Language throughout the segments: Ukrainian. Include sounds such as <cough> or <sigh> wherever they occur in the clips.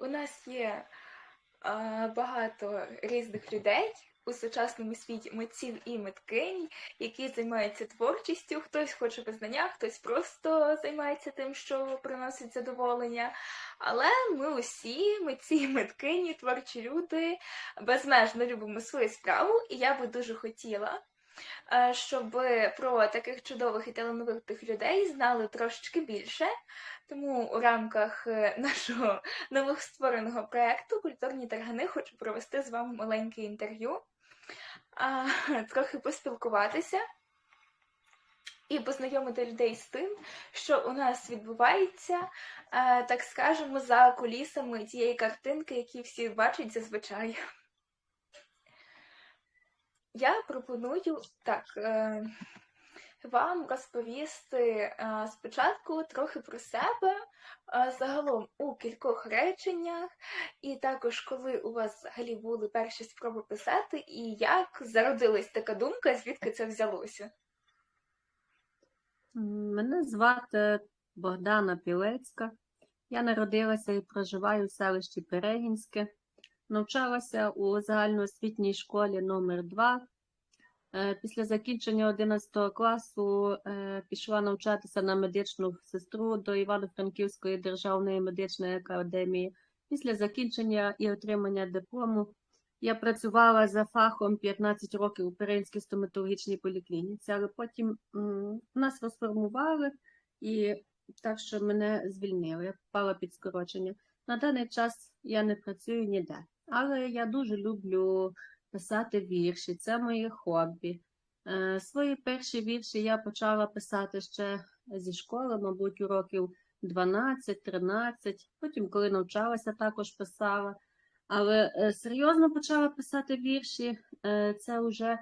у нас є багато різних людей у сучасному світі митців і миткинь, які займаються творчістю. Хтось хоче визнання, хтось просто займається тим, що приносить задоволення. Але ми усі, митці і миткині, творчі люди, безмежно любимо свою справу, і я би дуже хотіла. Е, Щоб про таких чудових і талановитих людей знали трошечки більше, тому у рамках е, <laughs> нашого новоствореного проєкту Культурні таргани хочу провести з вами маленьке інтерв'ю, <laughs> трохи поспілкуватися і познайомити людей з тим, що у нас відбувається, е, так скажемо, за кулісами тієї картинки, які всі бачать зазвичай. <laughs> Я пропоную так. е, вам розповісти е, спочатку трохи про себе, е, загалом у кількох реченнях, і також коли у вас взагалі були перші спроби писати, і як зародилась така думка, звідки це взялося. Мене звати Богдана Пілецька. Я народилася і проживаю в селищі Перегінське. Навчалася у загальноосвітній школі номер 2 Е, Після закінчення 11 класу е, пішла навчатися на медичну сестру до Івано-Франківської державної медичної академії. Після закінчення і отримання диплому я працювала за фахом 15 років у Перинській стоматологічній поліклініці, але потім нас розформували і так що мене звільнили. Я попала під скорочення. На даний час я не працюю ніде, але я дуже люблю писати вірші. Це моє хобі. Е, Свої перші вірші я почала писати ще зі школи, мабуть, у років 12-13. Потім, коли навчалася, також писала. Але е, серйозно почала писати вірші. е, Це вже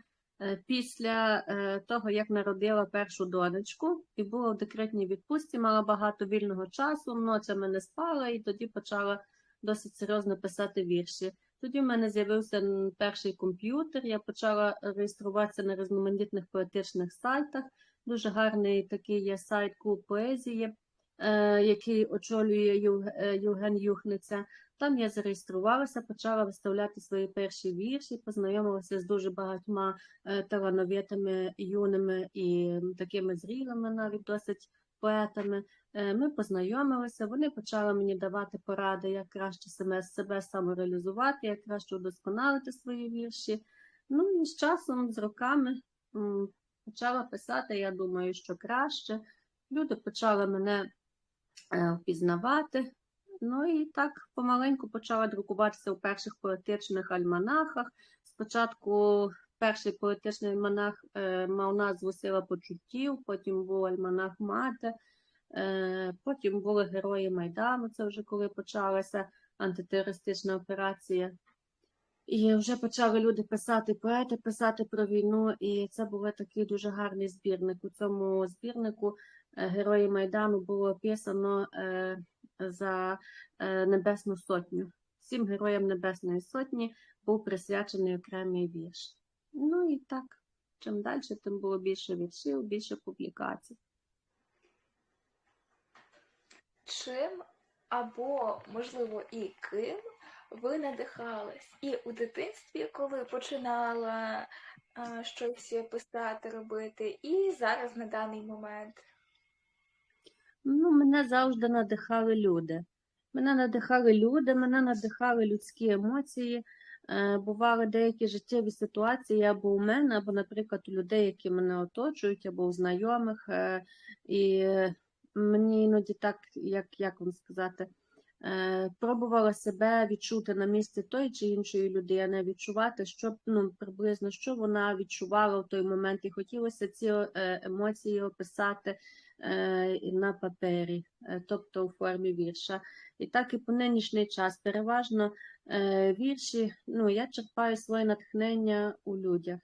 після того, як народила першу донечку і була в декретній відпустці, мала багато вільного часу, ночами не спала і тоді почала досить серйозно писати вірші. Тоді в мене з'явився перший комп'ютер, я почала реєструватися на різноманітних поетичних сайтах. Дуже гарний такий є сайт клуб поезії, е, який очолює е, Євген Юхниця. Там я зареєструвалася, почала виставляти свої перші вірші, познайомилася з дуже багатьма е, талановитими юними і такими зрілими, навіть досить поетами. Е, Ми познайомилися, вони почали мені давати поради, як краще себе, себе самореалізувати, як краще удосконалити свої вірші. Ну і з часом, з роками почала писати, я думаю, що краще. Люди почали мене е, впізнавати. Ну і так помаленьку почала друкуватися у перших поетичних альманахах. Спочатку перший поетичний альманах е, мав назву Сила почуттів, потім був альманах Мати, потім були Герої Майдану, це вже коли почалася антитерористична операція. І вже почали люди писати, поети писати про війну, і це був такий дуже гарний збірник. У цьому збірнику е, Герої Майдану було описано е, за е, Небесну Сотню. Всім героям Небесної Сотні був присвячений окремий вірш. Ну і так, чим далі, тим було більше віршів, більше публікацій. Чим або, можливо, і ким ви надихались? І у дитинстві, коли починала а, щось писати, робити, і зараз на даний момент. Ну, мене завжди надихали люди. Мене надихали люди, мене надихали людські емоції. Е, Бували деякі життєві ситуації або у мене, або, наприклад, у людей, які мене оточують, або у знайомих. Е, І мені іноді так, як, як вам сказати, е, пробувала себе відчути на місці тої чи іншої людини, відчувати, що ну, приблизно що вона відчувала в той момент, і хотілося ці е, емоції описати е, на папері, е, тобто у формі вірша. І так і по нинішній час переважно е, вірші, ну, я черпаю своє натхнення у людях.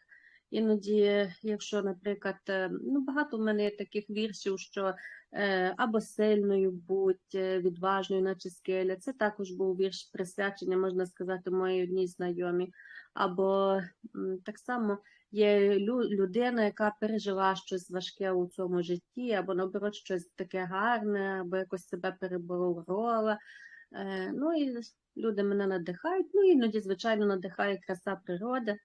Іноді, якщо, наприклад, е, ну, багато в мене таких віршів, що е, або сильною будь, е, відважною, наче скеля. Це також був вірш присвячення, можна сказати, моїй одній знайомій. Або так само є лю- людина, яка пережила щось важке у цьому житті, або наоборот щось таке гарне, або якось себе переборола. Ну і люди мене надихають. Ну, іноді, звичайно, надихає краса природи.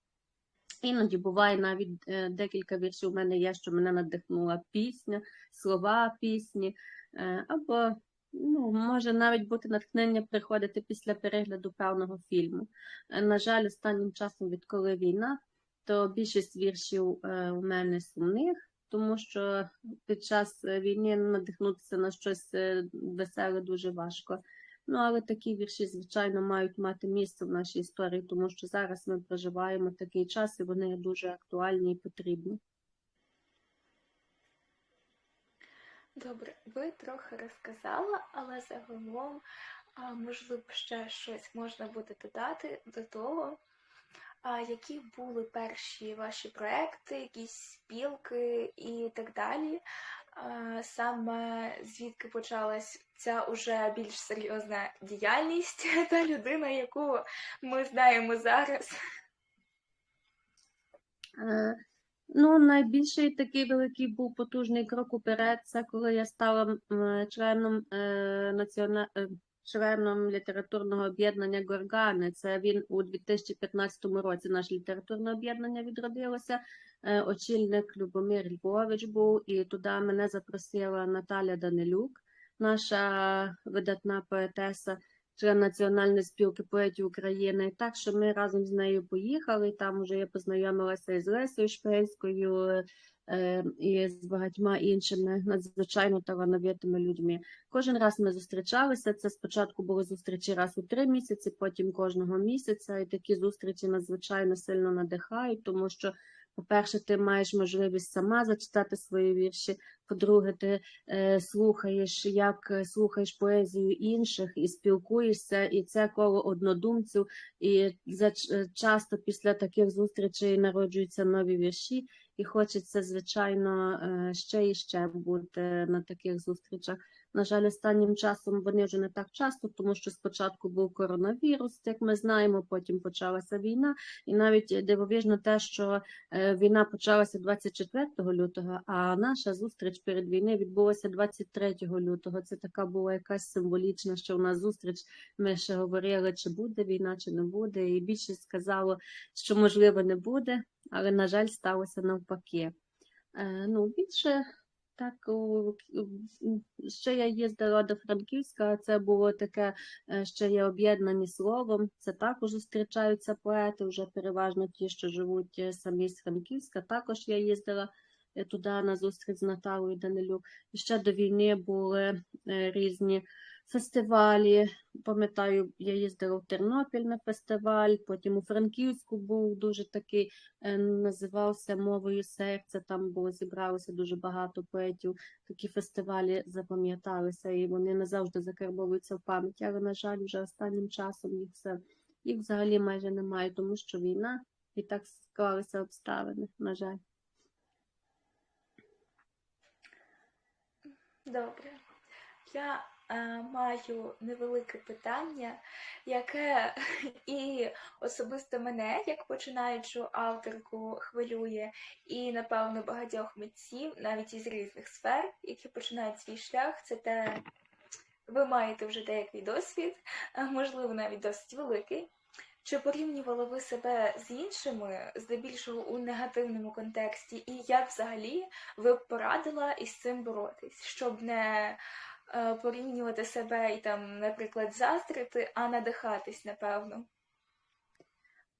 Іноді буває навіть е, декілька віршів у мене є, що мене надихнула пісня, слова пісні, е, або ну, може навіть бути натхнення приходити після перегляду певного фільму. Е, На жаль, останнім часом, відколи війна, то більшість віршів у мене сумних, тому що під час війни надихнутися на щось веселе дуже важко. Ну, але такі вірші, звичайно, мають мати місце в нашій історії, тому що зараз ми проживаємо такий час, і вони дуже актуальні і потрібні. Добре, ви трохи розказала, але загалом, можливо, ще щось можна буде додати до того. Які були перші ваші проекти, якісь спілки і так далі? Саме звідки почалась ця уже більш серйозна діяльність <laughs> та людина, яку ми знаємо зараз? Е, Ну, найбільший такий великий був потужний крок уперед, це коли я стала членом, е, націона... е, членом літературного об'єднання Горгани. Це він у 2015 році наше літературне об'єднання відродилося. Е, Очільник Любомир Львович був, і туди мене запросила Наталя Данилюк, наша видатна поетеса член Національної спілки поетів України. Так що ми разом з нею поїхали. Там вже я познайомилася із Лесею Шпельською е, і з багатьма іншими надзвичайно талановитими людьми. Кожен раз ми зустрічалися. Це спочатку були зустрічі раз у три місяці, потім кожного місяця. І такі зустрічі надзвичайно сильно надихають, тому що. По-перше, ти маєш можливість сама зачитати свої вірші. По-друге, ти е, слухаєш, як е, слухаєш поезію інших і спілкуєшся, і це коло однодумців. І за е, часто після таких зустрічей народжуються нові вірші, і хочеться, звичайно, е, ще і ще бути на таких зустрічах. На жаль, останнім часом вони вже не так часто, тому що спочатку був коронавірус, як ми знаємо, потім почалася війна, і навіть дивовижно те, що е, війна почалася 24 лютого, а наша зустріч перед війною відбулася 23 лютого. Це така була якась символічна, що у нас зустріч. Ми ще говорили, чи буде війна, чи не буде. І більшість сказало, що можливо не буде, але на жаль, сталося навпаки. Е, Ну, більше так, ще я їздила до Франківська, це було таке, е, ще є об'єднані словом. Це також зустрічаються поети, вже переважно ті, що живуть е, самі з Франківська. Також я їздила е, туди на зустріч з Наталою Данилюк. Ще до війни були різні фестивалі. Пам'ятаю, я їздила в Тернопіль на фестиваль, потім у Франківську був дуже такий, е, називався Мовою серця. Там було зібралося дуже багато поетів. Такі фестивалі запам'яталися, і вони назавжди закарбовуються в пам'яті. Але, на жаль, вже останнім часом їх все їх взагалі майже немає, тому що війна і так склалися обставини, на жаль. Добре. Я маю невелике питання, яке <laughs> і особисто мене, як починаючу авторку, хвилює, і, напевно, багатьох митців, навіть із різних сфер, які починають свій шлях, це те, ви маєте вже деякий досвід, можливо, навіть досить великий. Чи порівнювали ви себе з іншими, здебільшого у негативному контексті, і як взагалі ви б порадила із цим боротись, щоб не е, порівнювати себе і там, наприклад, заздрити, а надихатись, напевно.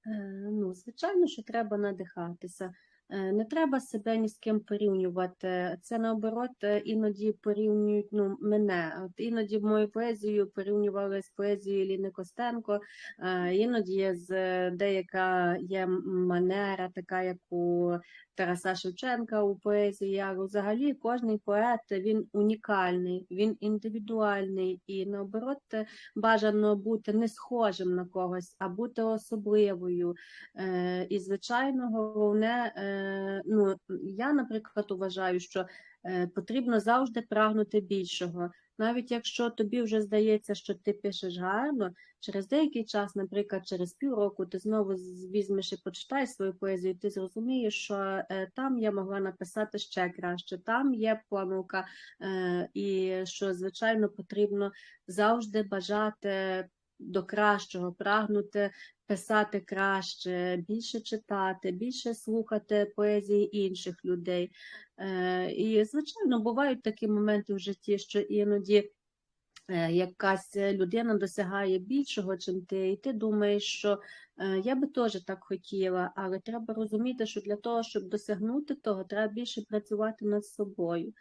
Е, Ну, звичайно, що треба надихатися. Е, Не треба себе ні з ким порівнювати. Це наоборот е, іноді порівнюють ну, мене. От іноді мою поезію порівнювали з поезією Ліни Костенко, е, іноді з е, деяка є манера, така як у Тараса Шевченка у поезії. Але взагалі кожний поет він унікальний, він індивідуальний і наоборот бажано бути не схожим на когось, а бути особливою. Е, І, звичайно, головне, е, ну, я, наприклад, вважаю, що е, потрібно завжди прагнути більшого. Навіть якщо тобі вже здається, що ти пишеш гарно, через деякий час, наприклад, через півроку, ти знову візьмеш і почитаєш свою поезію, ти зрозумієш, що е, там я могла написати ще краще, там є помилка, е, і що, звичайно, потрібно завжди бажати до кращого, прагнути писати краще, більше читати, більше слухати поезії інших людей. Е, І, звичайно, бувають такі моменти в житті, що іноді е, якась людина досягає більшого, чим ти, і ти думаєш, що е, я би теж так хотіла, але треба розуміти, що для того, щоб досягнути того, треба більше працювати над собою.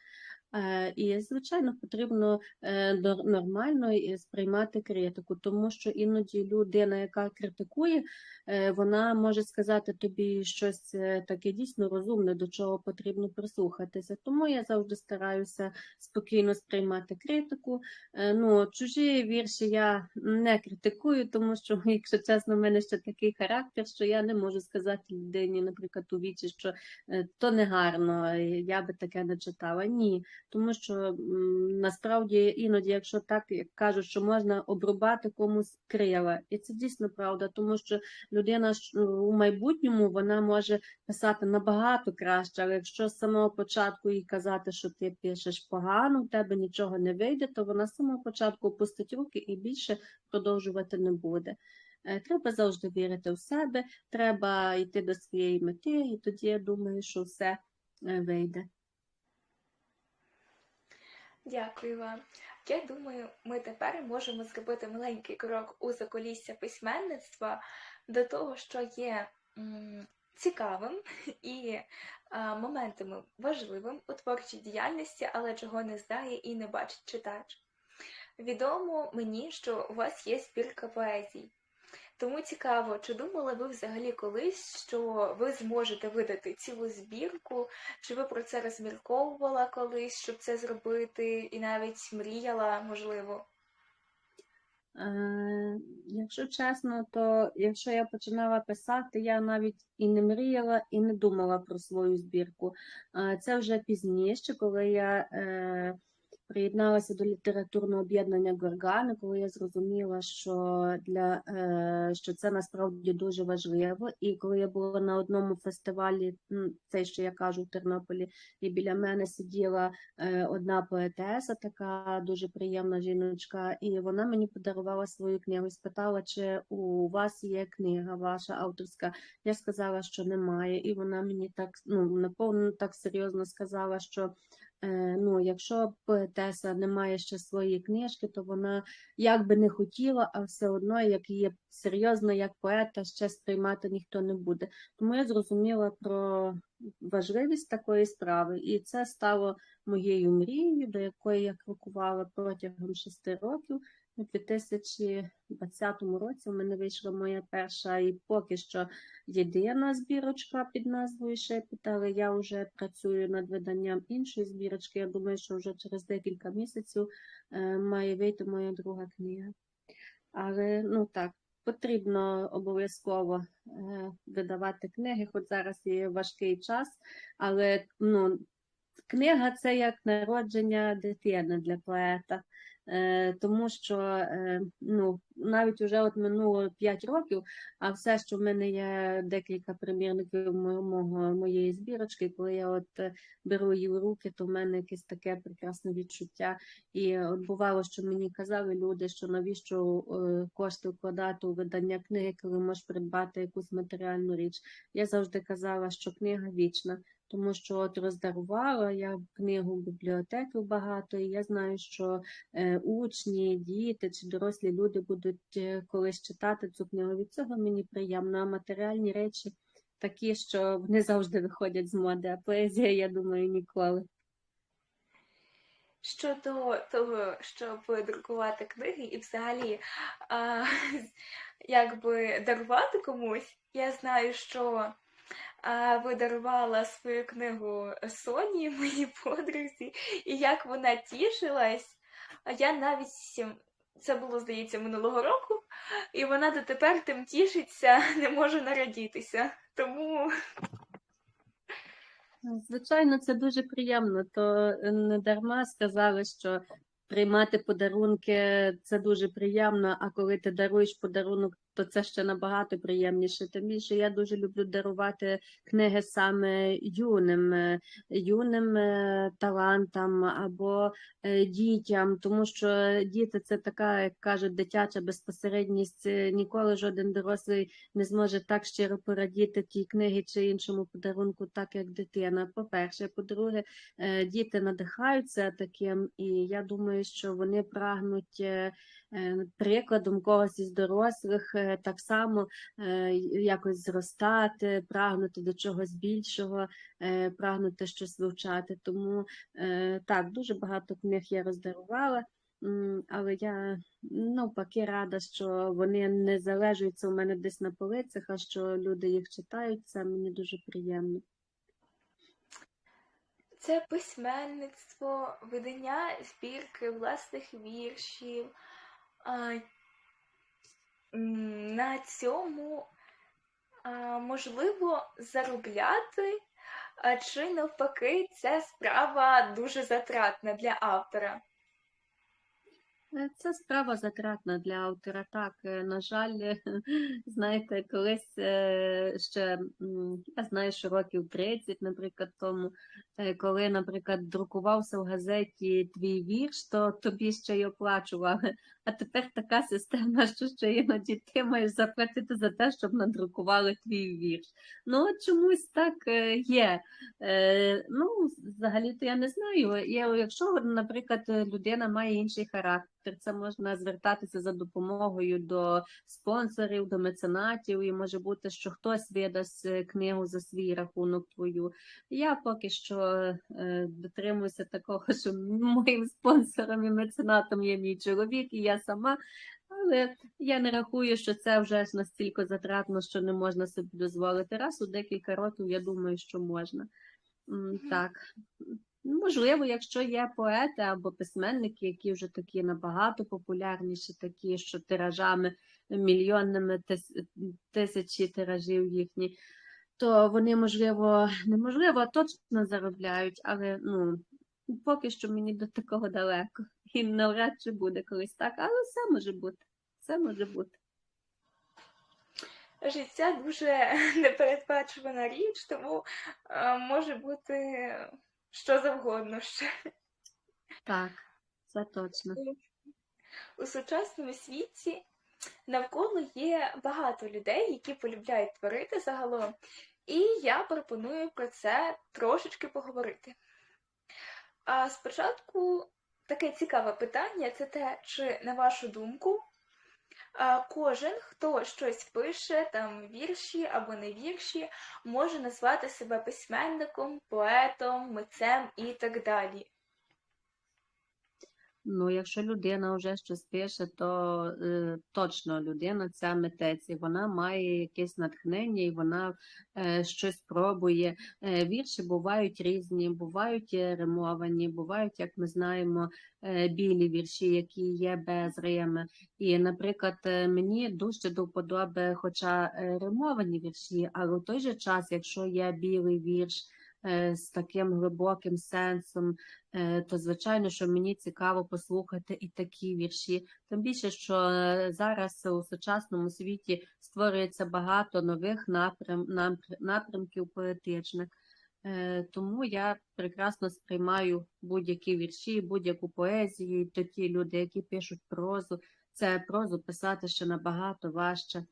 Е, І, звичайно, потрібно е, нормально і сприймати критику, тому що іноді людина, яка критикує, е, вона може сказати тобі щось е, таке дійсно розумне, до чого потрібно прислухатися. Тому я завжди стараюся спокійно сприймати критику. Е, Ну, чужі вірші я не критикую, тому що, <laughs> якщо чесно, в мене ще такий характер, що я не можу сказати людині, наприклад, у вічі, що е, то не гарно, е, я би таке не читала. Ні, тому що насправді іноді, якщо так як кажуть, що можна обрубати комусь крила, і це дійсно правда, тому що людина ну, у майбутньому вона може писати набагато краще, але якщо з самого початку їй казати, що ти пишеш погано, в тебе нічого не вийде, то вона з самого початку опустить руки і більше продовжувати не буде. Е, Треба завжди вірити в себе, треба йти до своєї мети, і тоді я думаю, що все е, вийде. Дякую вам. Я думаю, ми тепер можемо зробити маленький крок у закулісся письменництва до того, що є м, цікавим і а, моментами важливим у творчій діяльності, але чого не знає і не бачить читач. Відомо мені, що у вас є збірка поезій. Тому цікаво, чи думали ви взагалі колись, що ви зможете видати цілу збірку, чи ви про це розмірковувала колись, щоб це зробити, і навіть мріяла, можливо? Е, Якщо чесно, то якщо я починала писати, я навіть і не мріяла, і не думала про свою збірку. Е, Це вже пізніше, коли я е, приєдналася до літературного об'єднання Горгани, коли я зрозуміла, що для е, що це насправді дуже важливо. І коли я була на одному фестивалі, цей, що я кажу в Тернополі, і біля мене сиділа е, одна поетеса, така дуже приємна жіночка, і вона мені подарувала свою книгу спитала, чи у вас є книга ваша авторська. Я сказала, що немає, і вона мені так ну наповно так серйозно сказала, що ну, якщо поетеса не має ще своєї книжки, то вона як би не хотіла, а все одно, як її серйозно, як поета, ще сприймати ніхто не буде. Тому я зрозуміла про важливість такої справи, і це стало моєю мрією, до якої я крокувала протягом шести років. У 2020 році в мене вийшла моя перша і поки що єдина збірочка під назвою Шепіт, але я вже працюю над виданням іншої збірочки. Я думаю, що вже через декілька місяців е, має вийти моя друга книга. Але ну так, потрібно обов'язково е, видавати книги, хоч зараз є важкий час, але ну, книга це як народження дитини для поета. Е, тому що е, ну, навіть вже от минуло 5 років, а все, що в мене є декілька примірників мо- мого, моєї збірочки, коли я от е, беру її в руки, то в мене якесь таке прекрасне відчуття. І от бувало, що мені казали люди, що навіщо кошти вкладати у видання книги, коли можеш придбати якусь матеріальну річ. Я завжди казала, що книга вічна. Тому що от роздарувала я книгу бібліотеки багато, і я знаю, що е, учні, діти чи дорослі люди будуть е, колись читати цю книгу. Від цього мені приємно. А матеріальні речі такі, що вони завжди виходять з моди, а поезія, я думаю, ніколи. Щодо того, щоб друкувати книги і взагалі а, <laughs> якби дарувати комусь, я знаю, що а, ви дарувала свою книгу Соні, <laughs> моїй подрузі, і як вона тішилась. Я навіть це було, здається, минулого року, і вона дотепер тим тішиться, <laughs> не може нарадітися. Тому Звичайно, це дуже приємно, то не дарма сказали, що приймати подарунки це дуже приємно, а коли ти даруєш подарунок, то це ще набагато приємніше. Тим більше я дуже люблю дарувати книги саме юним, е, юним е, талантам або е, дітям, тому що діти це така, як кажуть, дитяча безпосередність. Ніколи жоден дорослий не зможе так щиро порадіти тій книги чи іншому подарунку, так як дитина. По-перше, по-друге, е, діти надихаються таким, і я думаю, що вони прагнуть прикладом когось із дорослих е, так само е, якось зростати, прагнути до чогось більшого, е, прагнути щось вивчати. Тому е, так, дуже багато книг я роздарувала. Але я навпаки рада, що вони не залежуються у мене десь на полицях, а що люди їх читають. Це мені дуже приємно. Це письменництво, видання збірки власних віршів. На цьому можливо заробляти, а чи навпаки, це справа дуже затратна для автора. Е, Це справа затратна для автора. Так, е, на жаль, <laughs> знаєте, колись е, ще я знаю, що років 30, наприклад, тому, е, коли, наприклад, друкувався в газеті твій вірш, то тобі ще й оплачували. А тепер така система, що ще іноді ти маєш заплатити за те, щоб надрукували твій вірш. Ну, от чомусь так е, є. Е, Ну, взагалі-то я не знаю. Якщо, наприклад, людина має інший характер, це можна звертатися за допомогою до спонсорів, до меценатів, і може бути, що хтось видасть е, книгу за свій рахунок твою. Я поки що дотримуюся такого, що моїм спонсором і меценатом є мій чоловік, і я сама. Але я не рахую, що це вже ж настільки затратно, що не можна собі дозволити. Раз у декілька років, я думаю, що можна. Так. Можливо, якщо є поети або письменники, які вже такі набагато популярніші, такі, що тиражами мільйонними тисячі тиражів їхні, то вони, можливо, неможливо, а точно заробляють, але ну, поки що мені до такого далеко. І навряд чи буде колись так, але все може бути. Все може бути. Життя дуже <laughs> непередбачувана річ, тому е, може бути що завгодно ще. Так, це точно. У сучасному світі навколо є багато людей, які полюбляють творити загалом, і я пропоную про це трошечки поговорити. А спочатку таке цікаве питання це те, чи, на вашу думку, кожен, хто щось пише, там вірші або не вірші, може назвати себе письменником, поетом, митцем і так далі. Ну, якщо людина вже щось пише, то е, точно людина ця митець, і вона має якесь натхнення, і вона е, щось пробує. Е, вірші бувають різні, бувають е, римовані, бувають, як ми знаємо, е, білі вірші, які є без рими. І, наприклад, е, мені дуже до вподоби, хоча е, римовані вірші, але в той же час, якщо є білий вірш. Е, З таким глибоким сенсом, е, то звичайно, що мені цікаво послухати і такі вірші. Тим більше, що е, зараз у сучасному світі створюється багато нових напрям, напр- напрямків поетичних. Тому я прекрасно сприймаю будь-які вірші, будь-яку поезію, і ті люди, які пишуть прозу. Це прозу писати ще набагато важче.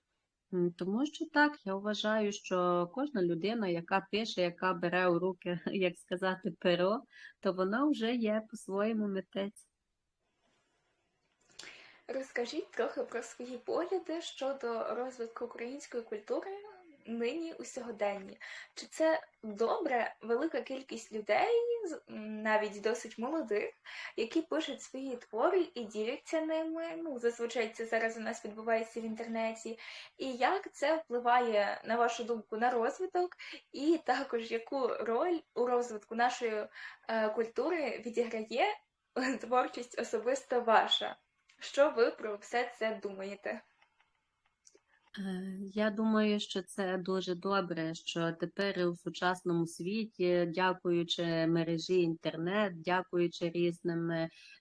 Тому що так, я вважаю, що кожна людина, яка пише, яка бере у руки, <laughs> як сказати, перо, то вона вже є по-своєму митець. Розкажіть трохи про свої погляди щодо розвитку української культури нині у сьогоденні. Чи це добре велика кількість людей, навіть досить молодих, які пишуть свої твори і діляться ними? Ну, зазвичай це зараз у нас відбувається в інтернеті. І як це впливає, на вашу думку, на розвиток, і також яку роль у розвитку нашої е, культури відіграє <laughs> творчість особисто ваша? Що ви про все це думаєте? Е, Я думаю, що це дуже добре, що тепер у сучасному світі, дякуючи мережі інтернет, дякуючи різним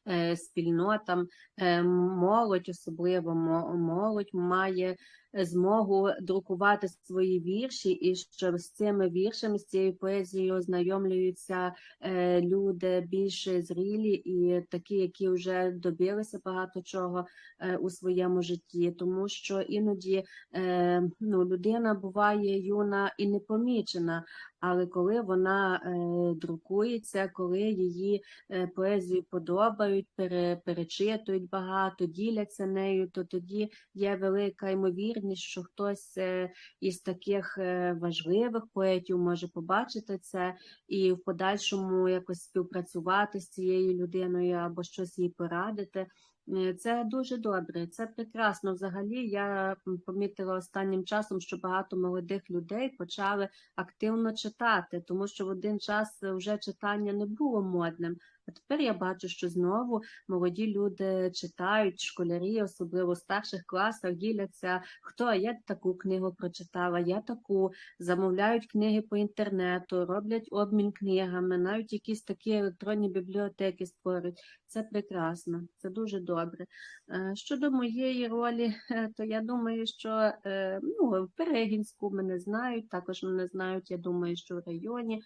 е, спільнотам, е, молодь, особливо мо- молодь, має змогу друкувати свої вірші, і що з цими віршами, з цією поезією ознайомлюються е, люди більш зрілі і такі, які вже добилися багато чого е, у своєму житті, тому що іноді е, ну, людина буває юна і непомічена, але коли вона е, друкується, коли її е, поезію подобають, пере, перечитують багато, діляться нею, то тоді є велика ймовірність, що хтось е, із таких важливих поетів може побачити це і в подальшому якось співпрацювати з цією людиною або щось їй порадити. Е, Це дуже добре, це прекрасно. Взагалі, я помітила останнім часом, що багато молодих людей почали активно читати, тому що в один час вже читання не було модним. А тепер я бачу, що знову молоді люди читають, школярі, особливо в старших класах, діляться, хто я таку книгу прочитала, я таку, замовляють книги по інтернету, роблять обмін книгами, навіть якісь такі електронні бібліотеки створюють. Це прекрасно, це дуже добре. Е, Щодо моєї ролі, е, то я думаю, що е, ну, в Перегінську мене знають, також мене знають, я думаю, що в районі,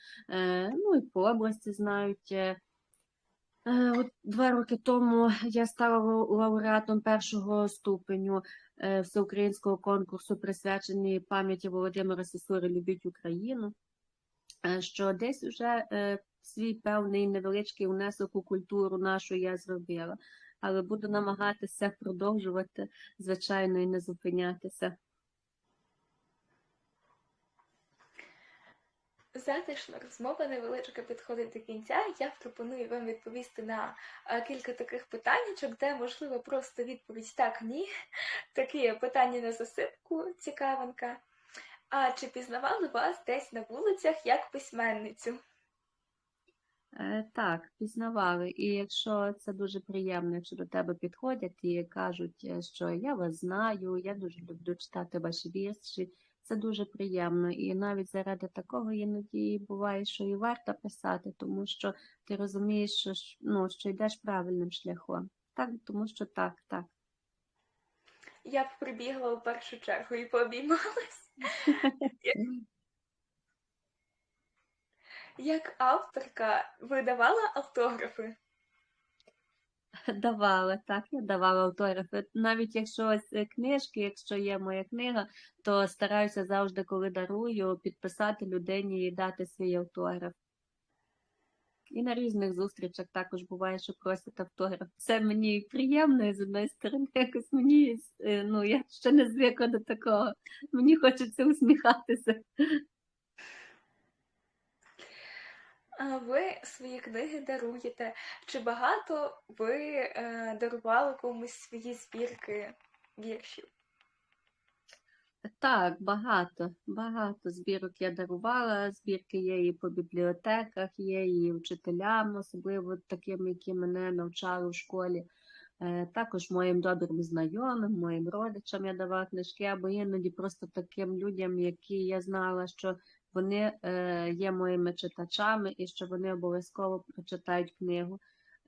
ну і по області знають. Е, От два роки тому я стала лауреатом першого ступеню е, всеукраїнського конкурсу, присвячений пам'яті Володимира Сосури Любіть Україну, е, що десь вже свій певний невеличкий внесок у культуру нашу я зробила, але буду намагатися продовжувати, звичайно, і не зупинятися. Затишна розмова невеличка підходить до кінця. Я пропоную вам відповісти на е, кілька таких питаннячок, де можливо просто відповідь так, ні. <laughs> Такі питання на засипку, цікавинка. А чи пізнавали вас десь на вулицях як письменницю? Е, Так, пізнавали. І якщо це дуже приємно, якщо до тебе підходять і кажуть, е, що я вас знаю, я дуже люблю читати ваші вірші, це дуже приємно. І навіть заради такого іноді буває, що і варто писати, тому що ти розумієш, що, ну, що йдеш правильним шляхом. Так, тому що так, так. Я б прибігла у першу чергу і пообіймалась. <laughs> Як авторка видавала автографи? Давала, так, я давала автографи. Навіть якщо ось е, книжки, якщо є моя книга, то стараюся завжди, коли дарую, підписати людині і дати свій автограф. І на різних зустрічах також буває, що просять автограф. Це мені приємно і з одної сторони, <laughs> якось мені, е, ну, я ще не звикла до такого. Мені хочеться усміхатися. А Ви свої книги даруєте. Чи багато ви е, дарували комусь свої збірки віршів? Так, багато, багато збірок я дарувала. Збірки є і по бібліотеках, є і вчителям, особливо таким, які мене навчали в школі. Е, Також моїм добрим знайомим, моїм родичам я давала книжки, або іноді просто таким людям, які я знала, що вони е, є моїми читачами і що вони обов'язково прочитають книгу.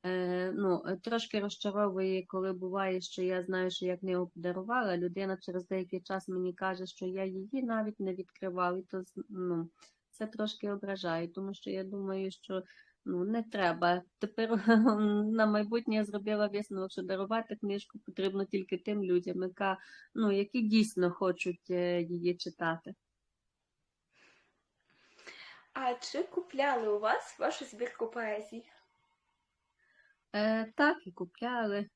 Е, ну, трошки розчаровує, коли буває, що я знаю, що я книгу подарувала, людина через деякий час мені каже, що я її навіть не відкривав, і то ну, це трошки ображає, тому що я думаю, що ну, не треба. Тепер <laughs> на майбутнє я зробила висновок, що дарувати книжку потрібно тільки тим людям, яка, ну, які дійсно хочуть е, її читати. А чи купляли у вас вашу збірку поезії? Е, так, і купляли.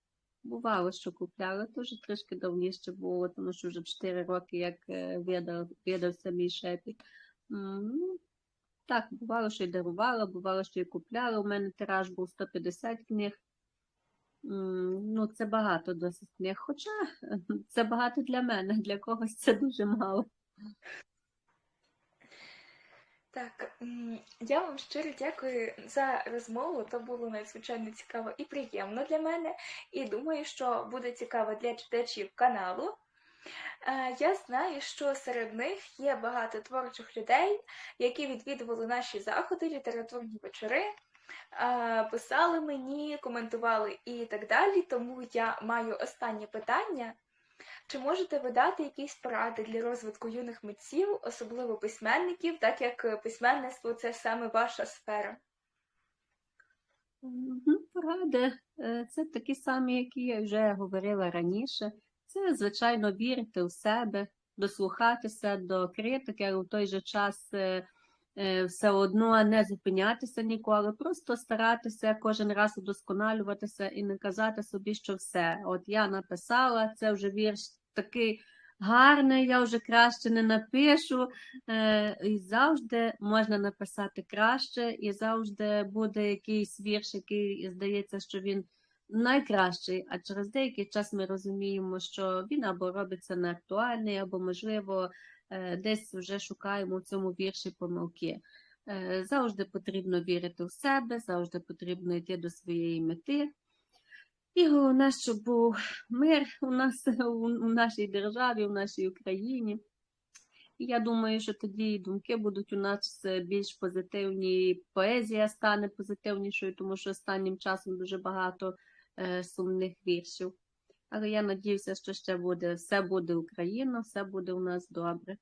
Бувало, що купляли. Дуже трішки давніше було, тому що вже 4 роки, як е, видав, видався мій шепіт. Ну, Так, бувало, що й дарувала, бувало, що і купляла. У мене тираж був 150 книг. Ну, це багато досить книг. Хоча <laughs> це багато для мене, для когось це дуже мало. Так, я вам щиро дякую за розмову. То було надзвичайно цікаво і приємно для мене. І думаю, що буде цікаво для читачів каналу. Е, Я знаю, що серед них є багато творчих людей, які відвідували наші заходи, літературні вечори, е, писали мені, коментували і так далі. Тому я маю останнє питання. Чи можете ви дати якісь поради для розвитку юних митців, особливо письменників, так як письменництво це саме ваша сфера? Поради е, це такі самі, які я вже говорила раніше. Це, звичайно, вірити в себе, дослухатися до критики, але в той же час е, е, все одно не зупинятися ніколи, просто старатися кожен раз удосконалюватися і не казати собі, що все. От я написала, це вже вірш такий гарний, я вже краще не напишу. Е, І завжди можна написати краще, і завжди буде якийсь вірш, який здається, що він найкращий. А через деякий час ми розуміємо, що він або робиться неактуальний, або, можливо, е, десь вже шукаємо в цьому вірші помилки. Е, Завжди потрібно вірити в себе, завжди потрібно йти до своєї мети. І головне, щоб був мир у нас у, нашій державі, у нашій Україні. І я думаю, що тоді думки будуть у нас е, більш позитивні, і поезія стане позитивнішою, тому що останнім часом дуже багато е, сумних віршів. Але я надіюся, що ще буде все буде Україна, все буде у нас добре.